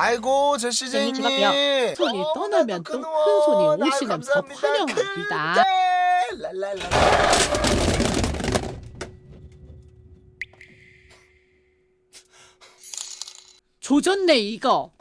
아이고 제시제이님. 생일 손이 떠나면 또 큰 손이 오시는 법 환영합니다. 조졌네 이거.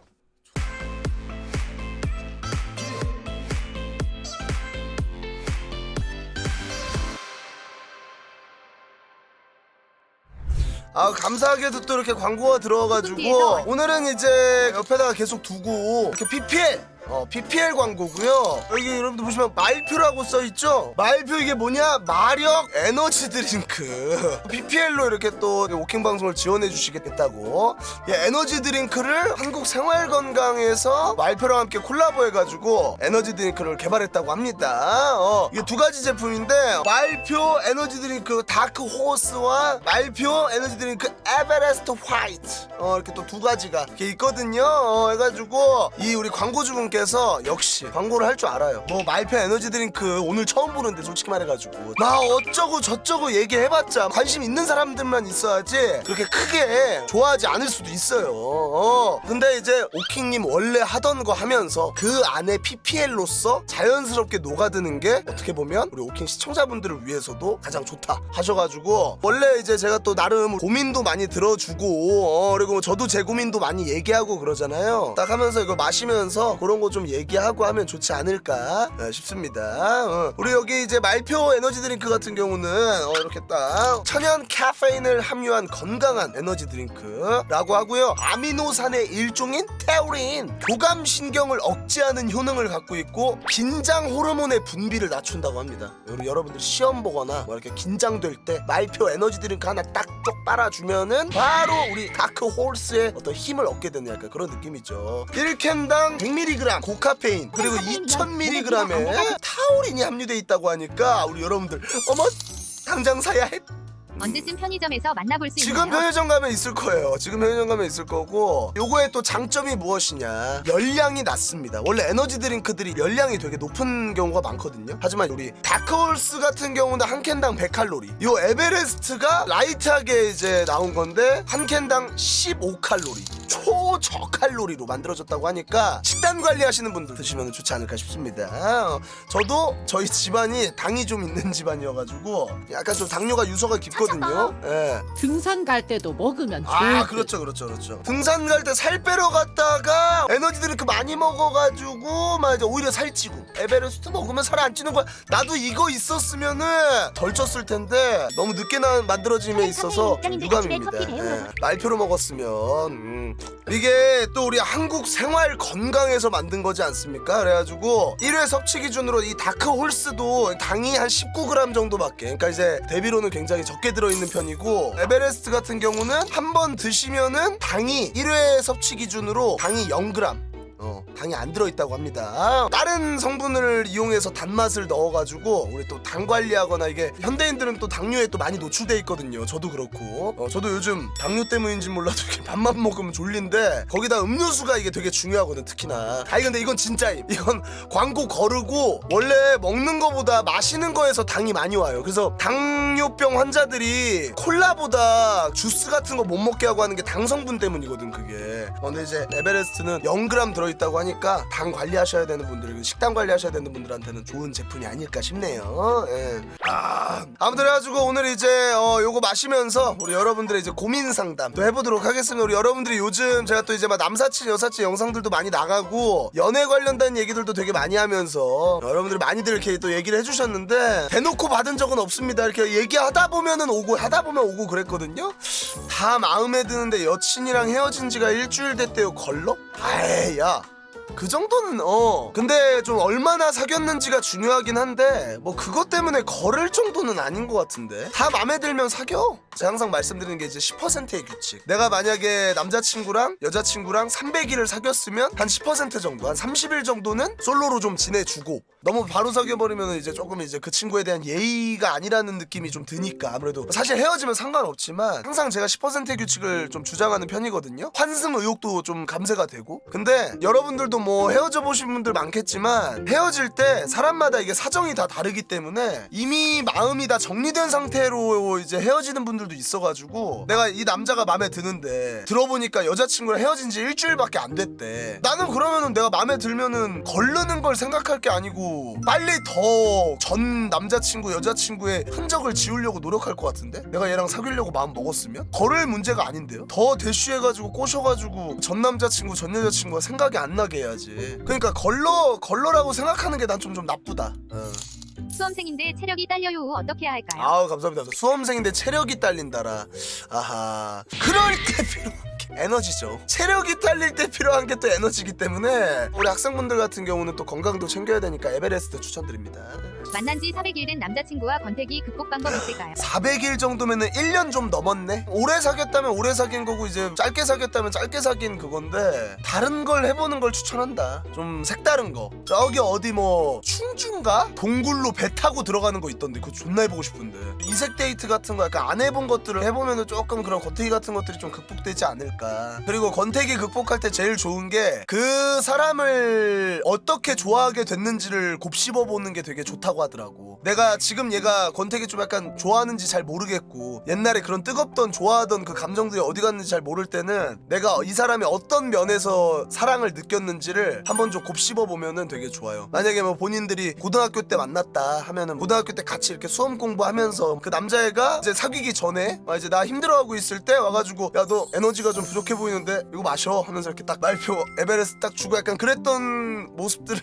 아 감사하게도 또 이렇게 광고가 들어와가지고 오늘은 이제 옆에다가 계속 두고 이렇게 PPL 어, PPL 광고고요. 여기 여러분들 보시면 말표라고 써 있죠. 말표 이게 뭐냐? 마력 에너지 드링크. PPL로 이렇게 또 워킹 방송을 지원해 주시겠다고. 이 에너지 드링크를 한국 생활 건강에서 말표랑 함께 콜라보해가지고 에너지 드링크를 개발했다고 합니다. 어, 이게 두 가지 제품인데 말표 에너지 드링크 다크 호스와 말표 에너지 드링크 에베레스트 화이트. 어, 이렇게 또 두 가지가 이렇게 있거든요. 어, 해가지고 이 우리 광고주분께 서 역시 광고를 할 줄 알아요. 뭐 말표 에너지 드링크 오늘 처음 보는데 솔직히 말해가지고 나 어쩌고 저쩌고 얘기해봤자 관심 있는 사람들만 있어야지 그렇게 크게 좋아하지 않을 수도 있어요. 어. 근데 이제 오킹님 원래 하던 거 하면서 그 안에 PPL로서 자연스럽게 녹아드는 게 어떻게 보면 우리 오킹 시청자분들을 위해서도 가장 좋다 하셔가지고 원래 이제 제가 또 나름 고민도 많이 들어주고 어, 그리고 뭐 저도 제 고민도 많이 얘기하고 그러잖아요. 딱 하면서 이거 마시면서 그런 거좀 얘기하고 하면 좋지 않을까 어, 싶습니다. 어. 우리 여기 이제 말표 에너지 드링크 같은 경우는 어, 이렇게 딱 천연 카페인을 함유한 건강한 에너지 드링크라고 하고요. 아미노산의 일종인 테오린, 교감 신경을 억제하는 효능을 갖고 있고 긴장 호르몬의 분비를 낮춘다고 합니다. 여러분 여러분들 시험 보거나 뭐 이렇게 긴장될 때 말표 에너지 드링크 하나 딱쪽 빨아주면은 바로 우리 다크 홀스의 어떤 힘을 얻게 되는 약간 그런 느낌이죠. 1캔당 100mg 고카페인 그리고 2000mg의 타우린이 함유돼 있다고 하니까 우리 여러분들 어머 당장 사야 해. 언제쯤 편의점에서 만나볼 수 지금 있나요? 편의점 가면 있을 거예요. 지금 편의점 가면 있을 거고 요거의 또 장점이 무엇이냐 열량이 낮습니다. 원래 에너지 드링크들이 열량이 되게 높은 경우가 많거든요. 하지만 우리 다크홀스 같은 경우는 한 캔당 100칼로리 요 에베레스트가 라이트하게 이제 나온 건데 한 캔당 15칼로리 초저칼로리로 만들어졌다고 하니까 식단 관리하시는 분들 드시면 좋지 않을까 싶습니다. 어, 저도 저희 집안이 당이 좀 있는 집안이어가지고 약간 좀 당뇨가 유서가 깊거든요. 예. 등산 갈 때도 먹으면 좋을 아 듯. 그렇죠 그렇죠 그렇죠 등산 갈 때 살 빼러 갔다가 에너지 드링크 많이 먹어가지고 막 이제 오히려 살찌고 에베레스트 먹으면 살 안 찌는 거야 나도 이거 있었으면은 덜 쪘을 텐데 너무 늦게 나 만들어짐에 있어서 좀 유감입니다 예. 말표로 먹었으면 음. 이게 또 우리 한국 생활 건강에서 만든 거지 않습니까? 그래가지고 1회 섭취 기준으로 이 다크 홀스도 당이 한 19g 정도밖에. 그러니까 이제 대비로는 굉장히 적게 들어있는 편이고 에베레스트 같은 경우는 한 번 드시면은 당이 1회 섭취 기준으로 당이 0g 어, 당이 안 들어있다고 합니다. 다른 성분을 이용해서 단맛을 넣어가지고 우리 또 당 관리하거나 이게 현대인들은 또 당뇨에 또 많이 노출돼 있거든요. 저도 그렇고 어, 저도 요즘 당뇨 때문인지 몰라도 이렇게 밥만 먹으면 졸린데 거기다 음료수가 이게 되게 중요하거든 특히나. 아니 근데 이건 진짜임. 이건 광고 거르고 원래 먹는 거보다 마시는 거에서 당이 많이 와요. 그래서 당뇨병 환자들이 콜라보다 주스 같은 거 못 먹게 하고 하는 게 당 성분 때문이거든 그게. 어, 근데 이제 에베레스트는 0g 들어 있다고 하니까 당 관리하셔야 되는 분들, 식단 관리하셔야 되는 분들한테는 좋은 제품이 아닐까 싶네요. 예. 아, 아무튼 그래가지고 오늘 이제 어, 요거 마시면서 우리 여러분들의 이제 고민 상담 또 해보도록 하겠습니다. 우리 여러분들이 요즘 제가 또 이제 막 남사친 여사친 영상들도 많이 나가고 연애 관련된 얘기들도 되게 많이 하면서 여러분들이 많이들 이렇게 또 얘기를 해주셨는데 대놓고 받은 적은 없습니다. 이렇게 얘기하다 보면은 오고 하다 보면 오고 그랬거든요. 다 마음에 드는데 여친이랑 헤어진 지가 일주일 됐대요. 걸러? 아이 야. 그 정도는 어. 근데 좀 얼마나 사귀었는지가 중요하긴 한데 뭐 그것 때문에 걸을 정도는 아닌 것 같은데. 다 마음에 들면 사겨 제가 항상 말씀드리는 게 이제 10%의 규칙. 내가 만약에 남자친구랑 여자친구랑 300일을 사귀었으면 한 10% 정도 한 30일 정도는 솔로로 좀 지내주고 너무 바로 사귀어버리면 이제 조금 이제 그 친구에 대한 예의가 아니라는 느낌이 좀 드니까 아무래도 사실 헤어지면 상관없지만 항상 제가 10%의 규칙을 좀 주장하는 편이거든요. 환승 의혹도 좀 감세가 되고. 근데 여러분들도 뭐 헤어져 보신 분들 많겠지만 헤어질 때 사람마다 이게 사정이 다 다르기 때문에 이미 마음이 다 정리된 상태로 이제 헤어지는 분들도 있어가지고 내가 이 남자가 마음에 드는데 들어보니까 여자친구랑 헤어진 지 일주일밖에 안 됐대. 나는 그러면은 내가 마음에 들면은 걸르는 걸 생각할 게 아니고 빨리 더 전 남자친구 여자친구의 흔적을 지우려고 노력할 것 같은데? 내가 얘랑 사귀려고 마음 먹었으면? 걸을 문제가 아닌데요? 더 대쉬해가지고 꼬셔가지고 전 남자친구 전 여자친구가 생각이 안 나게 해야지. 그러니까 걸러 걸러라고 생각하는 게 난 좀 좀 나쁘다. 어. 수험생인데 체력이 딸려요. 어떻게 해야 할까요? 아우 감사합니다. 수험생인데 체력이 딸 린다라. 아하. 그럴 때 필요한 게 에너지죠 체력이 딸릴 때 필요한 게 또 에너지기 때문에 우리 학생분들 같은 경우는 또 건강도 챙겨야 되니까 에베레스트 추천드립니다 만난 지 400일 된 남자친구와 권태기 극복 방법 있을까요? 400일 정도면은 1년 좀 넘었네. 오래 사귀었다면 오래 사귄 거고 이제 짧게 사귀었다면 짧게 사귄 그건데 다른 걸 해보는 걸 추천한다. 좀 색다른 거. 저기 어디 뭐 충주인가? 동굴로 배 타고 들어가는 거 있던데 그거 존나 해보고 싶은데 이색 데이트 같은 거 약간 안 해본 것들을 해보면은 조금 그런 권태기 같은 것들이 좀 극복되지 않을까. 그리고 권태기 극복할 때 제일 좋은 게 그 사람을 어떻게 좋아하게 됐는지를 곱씹어 보는 게 되게 좋다고 하더라고. 내가 지금 얘가 권태기 좀 약간 좋아하는지 잘 모르겠고 옛날에 그런 뜨겁던 좋아하던 그 감정들이 어디 갔는지 잘 모를 때는 내가 이 사람이 어떤 면에서 사랑을 느꼈는지를 한번 좀 곱씹어 보면은 되게 좋아요. 만약에 뭐 본인들이 고등학교 때 만났다 하면은 고등학교 때 같이 이렇게 수험 공부하면서 그 남자애가 이제 사귀기 전에 막 이제 나 힘들어하고 있을 때 와가지고 야 너 에너지가 좀 부족해 보이는데 이거 마셔 하면서 이렇게 딱 말표 에베레스트 딱 주고 약간 그랬던 모습들을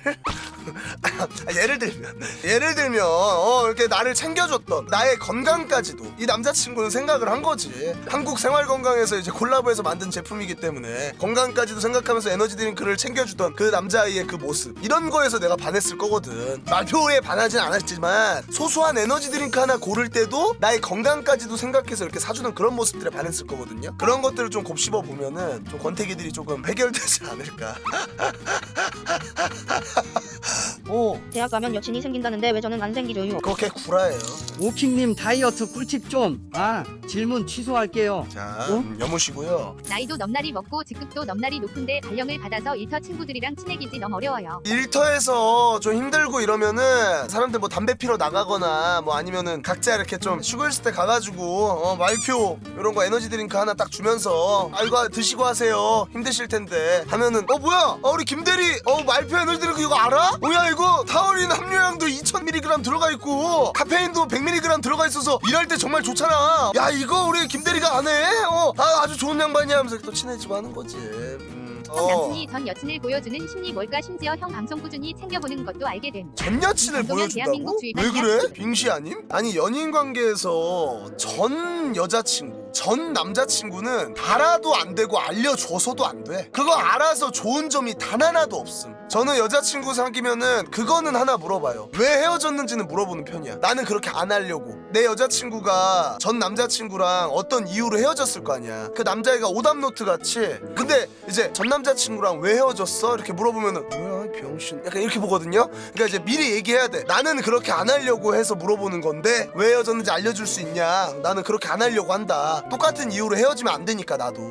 아, 예를 들면 예를 들면 어, 이렇게 나를 챙겨줬던 나의 건강까지도 이 남자친구는 생각을 한 거지. 한국 생활 건강에서 이제 콜라보해서 만든 제품이기 때문에 건강까지도 생각하면서 에너지 드링크를 챙겨주던 그 남자아이의 그 모습. 이런 거에서 내가 반했을 거거든. 말표에 반하진 않았지만 소소한 에너지 드링크 하나 고를 때도 나의 건강까지도 생각해서 이렇게 사주는 그런 모습들에 반했을 거거든요. 그런 것들을 좀 곱씹어 보면은 좀 권태기들이 조금 해결되지 않을까 오 대학 가면 여친이 생긴다는데 왜 저는 안 생기죠요? 그렇게 구라예요 오킹님 다이어트 꿀팁 좀. 아 질문 취소할게요. 자, 어? 음, 여무시고요. 나이도 넘나리 먹고 직급도 넘나리 높은데 발령을 받아서 일터 친구들이랑 친해지기 너무 어려워요. 일터에서 좀 힘들고 이러면은 사람들 뭐 담배 피러 나가거나 뭐 아니면은 각자 이렇게 좀 쉬고 있을 때 가가지고 어, 말표 이런 거 에너지 드링크 하나 딱 주면서 아 이거 드시고 하세요 힘드실 텐데 하면은 어 뭐야 어, 우리 김대리 어 말표 에너지 드링크 이거 알아? 뭐야 이거 타우린 함유량도 2000mg 들어가 있고 카페인도 100mg 들어가 있어서 일할 때 정말 좋잖아 야 이거 우리 김대리가 안 해? 어 아, 아주 좋은 양반이야 하면서 또 친해지고 하는 거지 음. 형 남친이 전 여친을 보여주는 심리 뭘까 심지어 형 방송 꾸준히 챙겨보는 것도 알게 됨. 전 여친을 정도면 보여준다고? 대한민국 주의반 왜 그래? 빙시 아님? 아니 연인 관계에서 전 여자친구, 전 남자친구는 알아도 안 되고 알려줘서도 안 돼. 그거 알아서 좋은 점이 단 하나도 없음. 저는 여자친구 사귀면은 그거는 하나 물어봐요. 왜 헤어졌는지는 물어보는 편이야. 나는 그렇게 안 하려고. 내 여자친구가 전 남자친구랑 어떤 이유로 헤어졌을 거 아니야. 그 남자애가 오답노트 같이. 근데 이제 전 남자친구랑 왜 헤어졌어? 이렇게 물어보면은 뭐야 이 병신. 약간 이렇게 보거든요. 그러니까 이제 미리 얘기해야 돼. 나는 그렇게 안 하려고 해서 물어보는 건데 왜 헤어졌는지 알려줄 수 있냐? 나는 그렇게 안 하려고 한다. 똑같은 이유로 헤어지면 안 되니까 나도.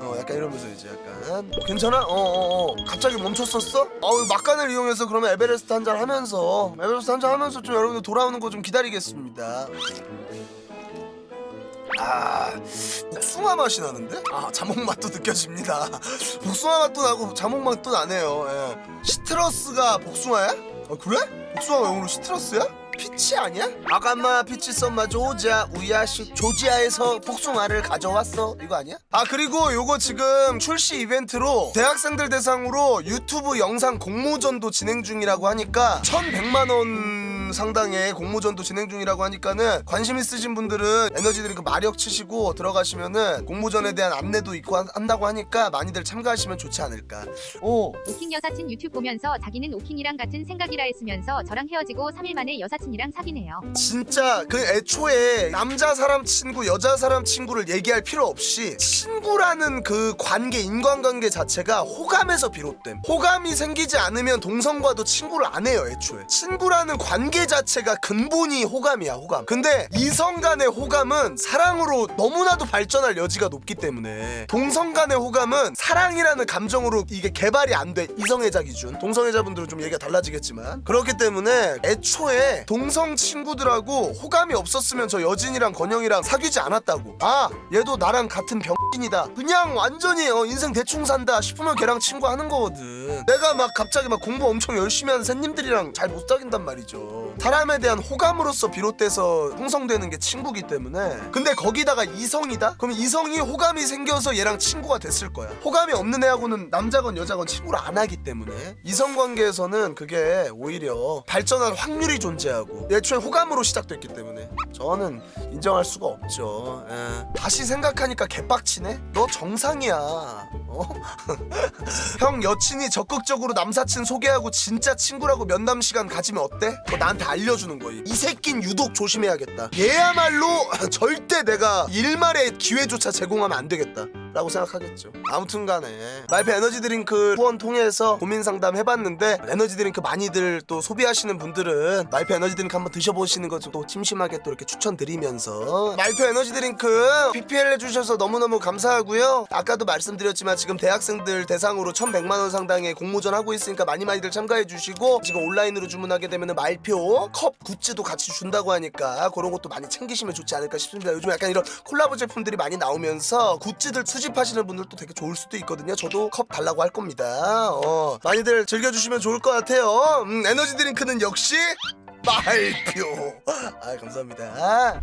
어 약간 이러면서 이제 약간 괜찮아? 어어어 어, 갑자기 멈췄었어? 어우 막간을 이용해서 그러면 에베레스트 한 잔 하면서 에베레스트 한 잔 하면서 좀 여러분들 돌아오는 거 좀 기다리겠습니다. 아 복숭아 맛이 나는데? 아 자몽 맛도 느껴집니다. 복숭아 맛도 나고 자몽 맛도 나네요. 예. 시트러스가 복숭아야? 아 그래? 복숭아가 영어로 시트러스야? 피치 아니야? 아가마 피치 썸마 조지아 우야시 조지아에서 복숭아를 가져왔어 이거 아니야? 아 그리고 요거 지금 출시 이벤트로 대학생들 대상으로 유튜브 영상 공모전도 진행 중이라고 하니까 1100만 원 상당의 공모전도 진행 중이라고 하니까는 관심 있으신 분들은 에너지 드링크 마력 치시고 들어가시면은 공모전에 대한 안내도 있고 한- 한다고 하니까 많이들 참가하시면 좋지 않을까. 오. 오킹 여사친 유튜브 보면서 자기는 오킹이랑 같은 생각이라 했으면서 저랑 헤어지고 3일 만에 여사친이랑 사귀네요. 진짜 그 애초에 남자 사람 친구 여자 사람 친구를 얘기할 필요 없이 친구라는 그 관계 인간관계 자체가 호감에서 비롯됨 호감이 생기지 않으면 동성과도 친구를 안 해요 애초에 친구라는 관계 연애 자체가 근본이 호감이야 호감. 근데 이성 간의 호감은 사랑으로 너무나도 발전할 여지가 높기 때문에 동성 간의 호감은 사랑이라는 감정으로 이게 개발이 안 돼 이성애자 기준. 동성애자분들은 좀 얘기가 달라지겠지만. 그렇기 때문에 애초에 동성 친구들하고 호감이 없었으면 저 여진이랑 건영이랑 사귀지 않았다고. 아 얘도 나랑 같은 병신이다. 그냥 완전히 어, 인생 대충 산다 싶으면 걔랑 친구하는 거거든. 내가 막 갑자기 막 공부 엄청 열심히 하는 샌님들이랑 잘 못 사귄단 말이죠 사람에 대한 호감으로서 비롯돼서 형성되는 게 친구기 때문에 근데 거기다가 이성이다? 그럼 이성이 호감이 생겨서 얘랑 친구가 됐을 거야 호감이 없는 애하고는 남자건 여자건 친구를 안 하기 때문에 이성 관계에서는 그게 오히려 발전할 확률이 존재하고 애초에 호감으로 시작됐기 때문에 저는 인정할 수가 없죠 예. 다시 생각하니까 개빡치네? 너 정상이야 어? 형 여친이 적극적으로 남사친 소개하고 진짜 친구라고 면담 시간 가지면 어때? 그거 나한테 알려주는 거야. 이 새낀 유독 조심해야겠다. 얘야말로 절대 내가 일말의 기회조차 제공하면 안 되겠다. 라고 생각하겠죠. 아무튼 간에 말페 에너지 드링크 후원 통해서 고민 상담 해봤는데 에너지 드링크 많이들 또 소비하시는 분들은 말페 에너지 드링크 한번 드셔보시는 것도 심심하게 또 이렇게 추천드리면서 말페 에너지 드링크 PPL 해주셔서 너무너무 감사하고요. 아까도 말씀드렸지만 지금 대학생들 대상으로 1100만 원 상당의 공모전 하고 있으니까 많이 많이들 참가해 주시고 지금 온라인으로 주문하게 되면 말표 컵 굿즈도 같이 준다고 하니까 그런 것도 많이 챙기시면 좋지 않을까 싶습니다. 요즘 약간 이런 콜라보 제품들이 많이 나오면서 굿즈들 수집하시는 분들도 되게 좋을 수도 있거든요. 저도 컵 달라고 할 겁니다. 어, 많이들 즐겨주시면 좋을 것 같아요. 음, 에너지 드링크는 역시 말표. 아 감사합니다.